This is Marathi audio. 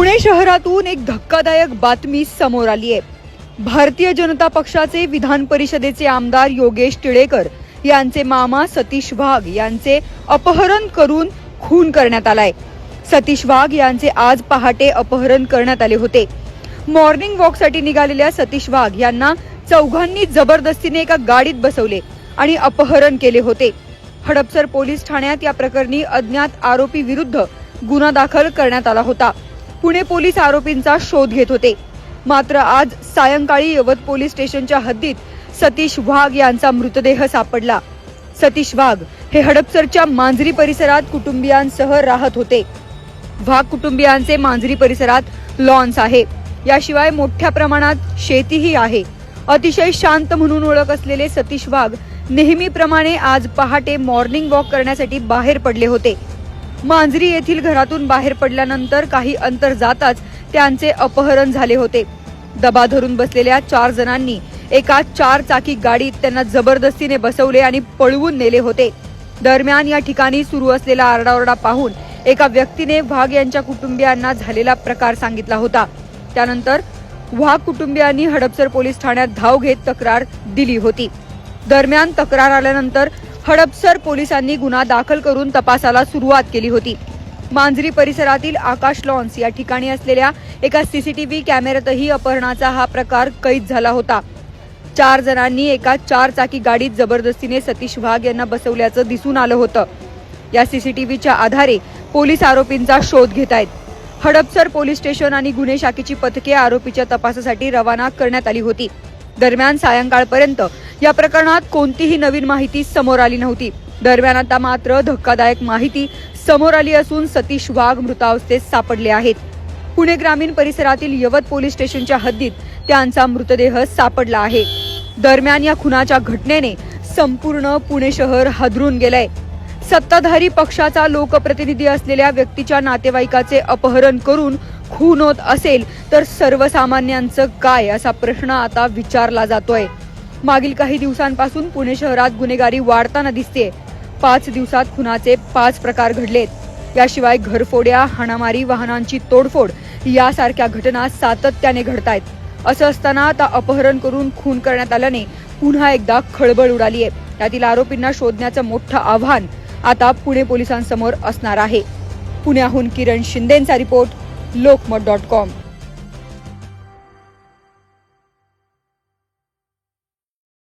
पुणे शहरातून एक धक्कादायक बातमी समोर आली आहे. भारतीय जनता पक्षाचे विधान परिषदेचे आमदार योगेश टिळेकर यांचे मामा सतीश वाघ यांचे अपहरण करून खून करण्यात आलाय. सतीश वाघ यांचे आज पहाटे अपहरण करण्यात आले होते. मॉर्निंग वॉकसाठी निघालेल्या सतीश वाघ यांना चौघांनी जबरदस्तीने एका गाडीत बसवले आणि अपहरण केले होते. हडपसर पोलीस ठाण्यात या प्रकरणी अज्ञात आरोपी विरुद्ध गुन्हा दाखल करण्यात आला होता. पुणे पोलीस आरोपींचा शोध घेत होते. मात्र आज सायंकाळी यवत पोलीस स्टेशनच्या हद्दीत सतीश वाघ यांचा मृतदेह सापडला. सतीश वाघ हे हडपसरच्या मांजरी परिसरात कुटुंबियांसह राहत होते. वाघ कुटुंबियांचे मांजरी परिसरात लॉन्स आहे. याशिवाय मोठ्या प्रमाणात शेतीही आहे. अतिशय शांत म्हणून ओळख असलेले सतीश वाघ नेहमीप्रमाणे आज पहाटे मॉर्निंग वॉक करण्यासाठी बाहेर पडले होते. मांजरी येथील घरातून बाहेर पडल्यानंतर काही अंतर जाताच त्यांचे अपहरण झाले होते. दबा धरून बसलेल्या चार जणांनी एका चार चाकी गाडीत त्यांना जबरदस्तीने बसवले आणि पळवून नेले होते. दरम्यान या ठिकाणी सुरू असलेला आरडाओरडा पाहून एका व्यक्तीने वाघ यांच्या कुटुंबियांना झालेला प्रकार सांगितला होता. त्यानंतर वाघ कुटुंबियांनी हडपसर पोलीस ठाण्यात धाव घेत तक्रार दिली होती. दरम्यान तक्रार आल्यानंतर हडपसर पोलिसांनी गुन्हा दाखल करून तपासाला सुरुवात केली होती. मांजरी परिसरातील आकाश लॉन्स या ठिकाणी असलेल्या एका सीसीटीव्ही कॅमेऱ्यातही अपहरणाचा हा प्रकार कैद झाला होता. चार जणांनी एका चार चाकी गाडीत जबरदस्तीने सतीश वाघ यांना बसवल्याचं दिसून आलं होतं. या सीसीटीव्हीच्या आधारे पोलीस आरोपींचा शोध घेत आहेत. हडपसर पोलीस स्टेशन आणि गुन्हे शाखेची पथके आरोपीच्या तपासासाठी रवाना करण्यात आली होती. दरम्यान सायंकाळपर्यंत या प्रकरणात कोणतीही नवीन माहिती समोर आली नव्हती. दरम्यान आता मात्र धक्कादायक माहिती समोर आली असून सतीश वाघ मृतावस्थेत सापडले आहेत. पुणे ग्रामीण परिसरातील यवत पोलीस स्टेशनच्या हद्दीत त्यांचा मृतदेह सापडला आहे. दरम्यान या खुनाच्या घटनेने संपूर्ण पुणे शहर हादरून गेलंय. सत्ताधारी पक्षाचा लोकप्रतिनिधी असलेल्या व्यक्तीच्या नातेवाईकाचे अपहरण करून खून होत असेल तर सर्वसामान्यांचं काय असा प्रश्न आता विचारला जातोय. मागील काही दिवसांपासून पुणे शहरात गुन्हेगारी वाढताना दिसते पाच दिवसात खुनाचे पाच प्रकार घडलेत. याशिवाय घरफोड्या हाणामारी वाहनांची तोडफोड यासारख्या घटना सातत्याने घडतायत. असं असताना आता अपहरण करून खून करण्यात आल्याने पुन्हा एकदा खळबळ उडाली आहे त्यातील आरोपींना शोधण्याचं मोठं आव्हान आता पुणे पोलिसांसमोर असणार आहे. पुण्याहून किरण शिंदेंचा रिपोर्ट लोकमत डॉट कॉम.